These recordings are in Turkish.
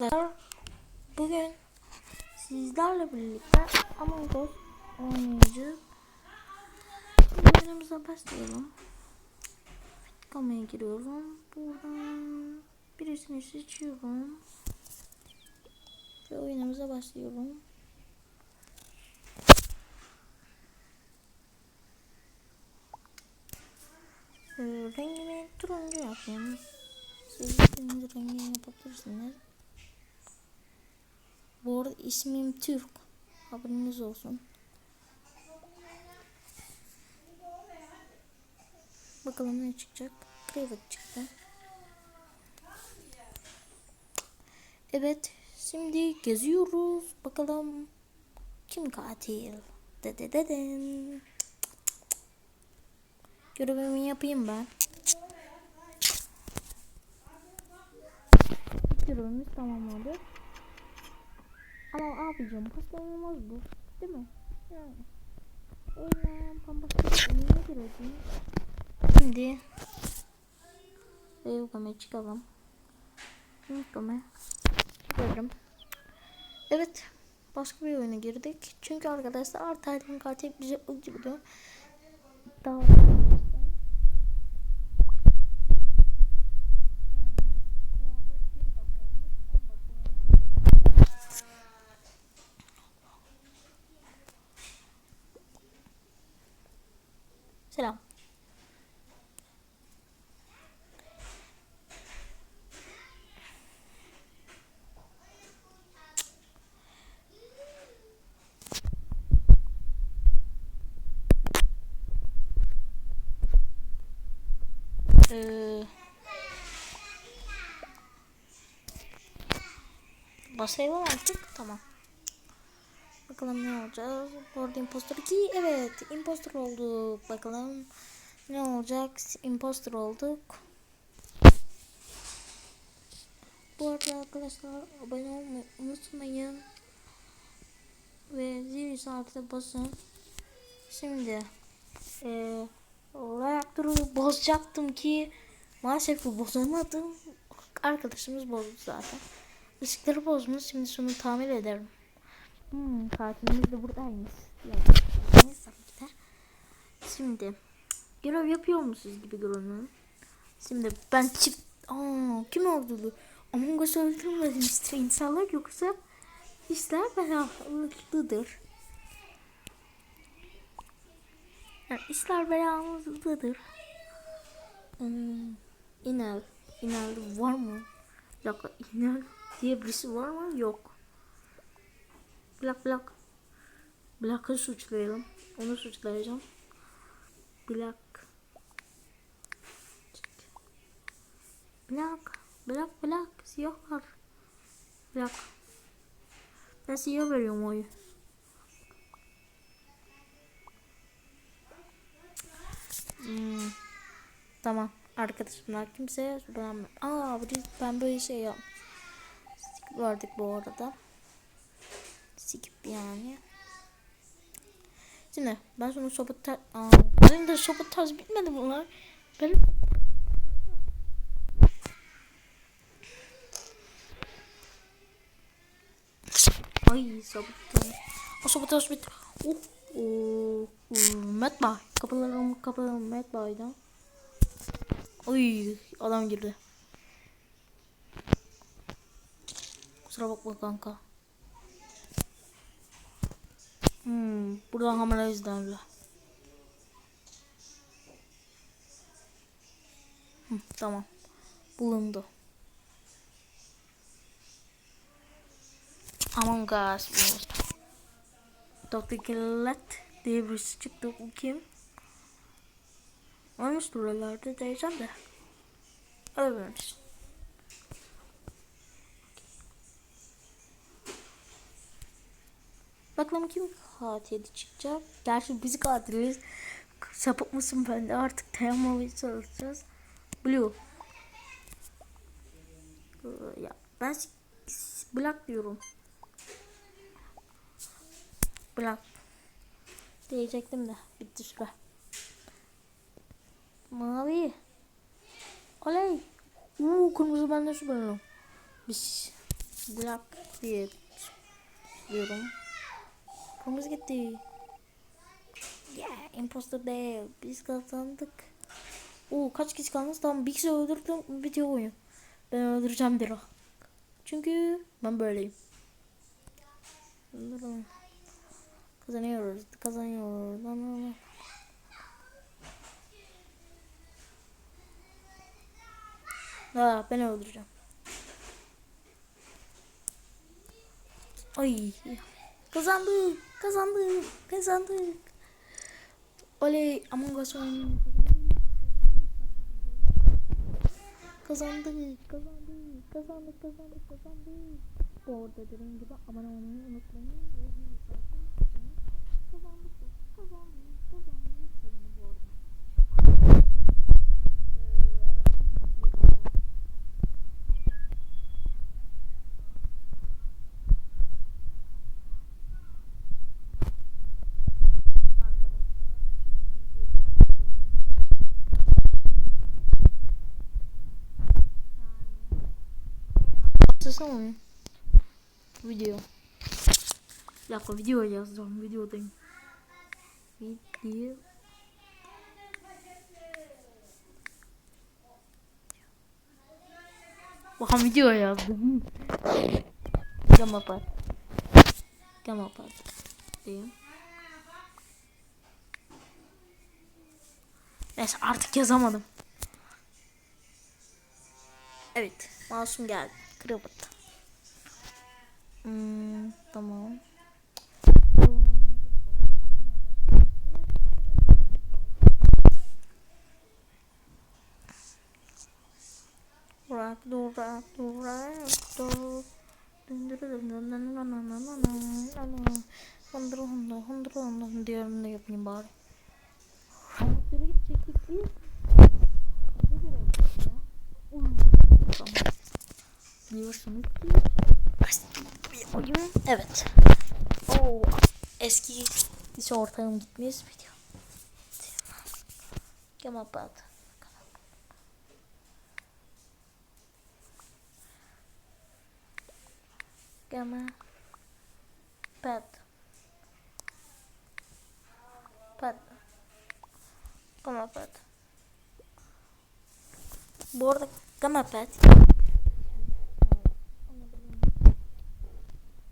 Arkadaşlar bugün sizlerle birlikte Among Us oynayacağız. Oyunumuza başlayalım. Kameraya giriyorum. Buradan birisini seçiyorum. Ve oyunumuza başlıyorum. Ee, rengimi turuncu yapayım. Siz istediğiniz rengi yapabilirsiniz. Bu arada ismim Türk. Haberiniz olsun. Bakalım ne çıkacak. Private çıktı. Evet. Şimdi geziyoruz. Bakalım kim katil? Dedededen. Görevimi yapayım ben. Görevimiz tamamladı. Ama abicim pasta olmaz bu. Değil mi? Yani. O yüzden pampastik önüne girelim. Şimdi Evgame çıkalım. Evgame çıkarım. Evet. Başka bir oyuna girdik. Çünkü arkadaşlar Artay'dan katil bize ucuydu. Daha Ee, artık. Tamam. Bakalım ne olacak. Bu arada impostor 2. Evet. Impostor olduk. Bakalım ne olacak. Impostor olduk. Bu arada arkadaşlar abone olmayı unutmayın. Ve zil işaretine basın. Şimdi eee reaktörü bozacaktım ki maalesef bu bozamadım. Arkadaşımız bozdu zaten. Işıkları bozmuş. Şimdi şunu tamir ederim. Hmm, katilimiz de buradaymış. Yani, neyse. Şimdi görev yapıyor musunuz gibi görünüyor. Şimdi ben çift... Aa, kim öldürdü? Among Us öldürmedim işte insanlar yoksa işler belalıdır. Yani işler belalıdır. Hmm, İnel. İnel var mı? Dakika İnel diye birisi var mı? Yok. Black Black. Black'ı suçlayalım. Onu suçlayacağım. Black. Black. Black Black. Siyah var. Black. Ben siyah veriyorum oyu. Tamam. Arkadaşımlar kimseye söylemem. Aa ben böyle şey yap. Vardık bu arada. Sikip yani. Şimdi ben sonra sabotaj... Aa, benim de sabotaj bitmedi bunlar. Benim... Ay sabotaj. O sabotaj bitti. Oh. Oh. oh. Medbay. Kapılarım kapılarım Medbay'dan. Oy adam girdi. Kusura bakma kanka. Hmm, buradan kamera izlenir. Hı, tamam. Bulundu. Among Us. Dr. Gillet diye birisi çıktı. Bu kim? Ölmüş buralarda diyeceğim de. Ölmemiş. Bakalım kim katili çıkacak. Gerçi biz katiliz. Sapık mısın ben de artık dayanmamaya çalışacağız. Blue. Ee, Ya ben Black diyorum. Black. Diyecektim de bitti süre. Mavi. Oley. Uuu kırmızı bende şüphelenim. Biz Black diye diyorum. Kırmızı gitti. Yeah, imposter değil. Biz kazandık. Oo kaç kişi kalmış? Tamam bir kişi öldürdüm bitiyor oyun. Ben öldüreceğim bir o. Çünkü ben böyleyim. Öldürün. Kazanıyoruz. Kazanıyoruz. Aa, ben öldüreceğim. Ay. Kazandık. Kazandık. Kazandık. Oley. Among Us oyunu. Kazandık. Kazandık. Kazandık. Kazandık. Kazandık. Bu arada dediğim gibi abone olmayı unutmayın. Ve zil işaretini açın. Kazandık. Kazandık. Kazandık. Sevindim bu arada. Ee, evet. Başlasana oyun. Video. Bir dakika video yazacağım. Videodayım. Video. Bakın video yazdım. Gamma pad. Gamma pad. Diyeyim. Neyse artık yazamadım. Evet. Masum geldi. Kırıbıt. Hmm, tamam. Rock, Diyorsunuz ki bir oyun. Evet. Oo, eski lise ortağım gitmiş video. Kemal Pat. Kemal Pat. Pat. Kemal Pat. Bu arada Kemal Pat.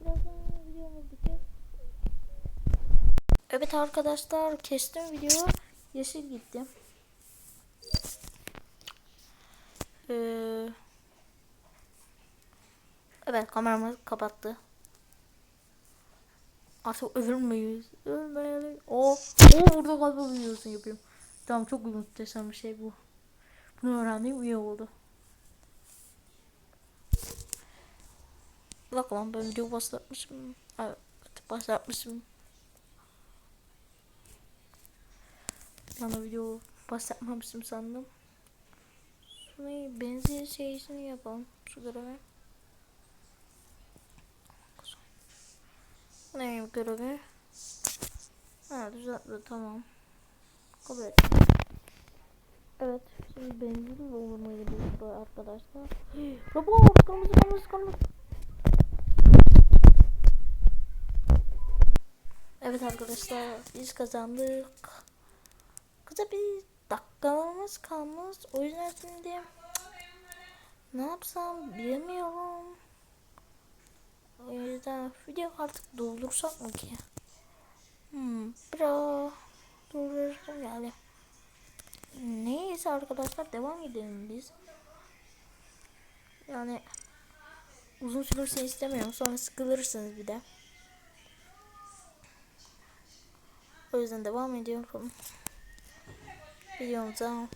Birazdan videomuz bitiyor. Evet arkadaşlar kestim video. Yeşil gitti. Ee, evet kameramı kapattı. Artık ölmeyiz. Ölmeyelim. O, o burada kalma videosunu yapıyorum. Tamam çok muhteşem bir şey bu. Bunu öğrendiğim iyi oldu. Bak lan ben video başlatmışım. Evet başlatmışım. De video başlatmamışım sandım. Şunu benzin şeysini yapalım. Şu görevi. Ne görevi? Ha düzeltti tamam. Kabul ettim. Evet şimdi benzin doldurmayı buluştu arkadaşlar. Robot kırmızı kırmızı kırmızı. Evet arkadaşlar biz kazandık. Kısa bir dakikamız kalmış. O yüzden şimdi ne yapsam bilemiyorum. O yüzden video artık doldursak mı ki? Hmm, biraz dolduracağım yani. Neyse arkadaşlar devam edelim biz. Yani uzun sürürse istemiyorum. Sonra sıkılırsınız bir de. O yüzden devam ediyorum. Videomuza.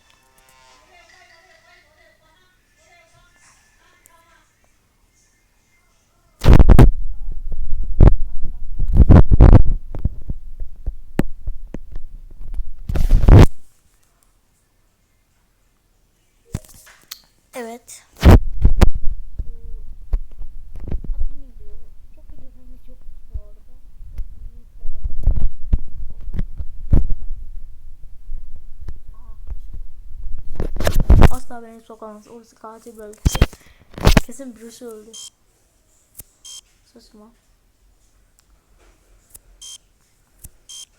Evet. Çok videomuz yok bu arada. Asla beni sokamaz. Orası katil bölgesi. Kesin birisi öldü. Saçma.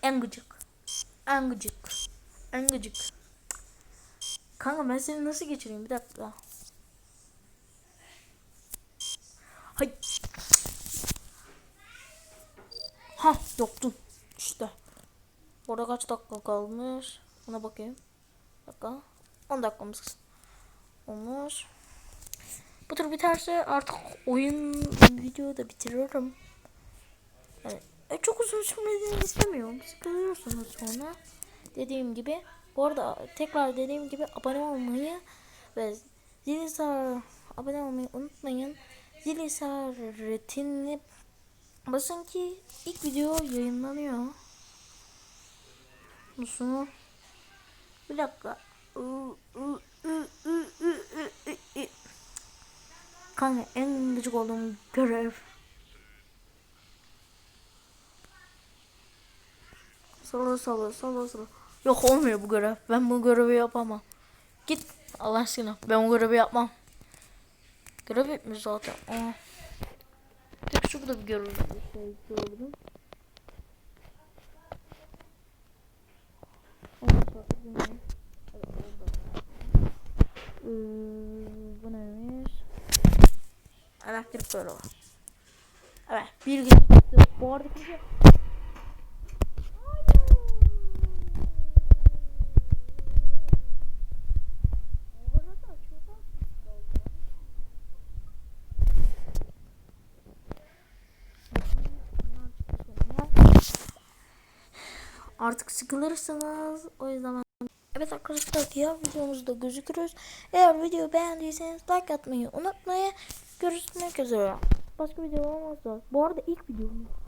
En gıcık. En gıcık. En gıcık. Kanka ben seni nasıl geçireyim bir dakika. Hay. Ha yoktun. İşte. Orada kaç dakika kalmış? Ona bakayım. Dakika. 10 dakikamız olmuş. Bu tur biterse artık oyun videoyu da bitiriyorum. Yani, e, çok uzun sürmediğini istemiyorum. Sıkılıyorsunuz sonra. Dediğim gibi. Bu arada tekrar dediğim gibi abone olmayı ve zil sar abone olmayı unutmayın. Zil işaretini basın ki ilk video yayınlanıyor. Nasıl? Bir dakika. Kanka en gıcık olduğum görev. Salla salla salla salla. Yok olmuyor bu görev. Ben bu görevi yapamam. Git Allah aşkına. Ben bu görevi yapmam. Görev bitmiş zaten. Aa. Tek şurada bir görev şey gördüm. Ondan sonra bilmiyorum. Evet, orada. Ee, bu neymiş? Elektrik böyle var. Evet bir gün bu arada bir şey Artık sıkılırsanız o yüzden. Evet arkadaşlar diğer videomuzda gözükürüz. Eğer videoyu beğendiyseniz like atmayı unutmayın. Görüşmek üzere. Başka video olmazsa. Bu arada ilk videomuz.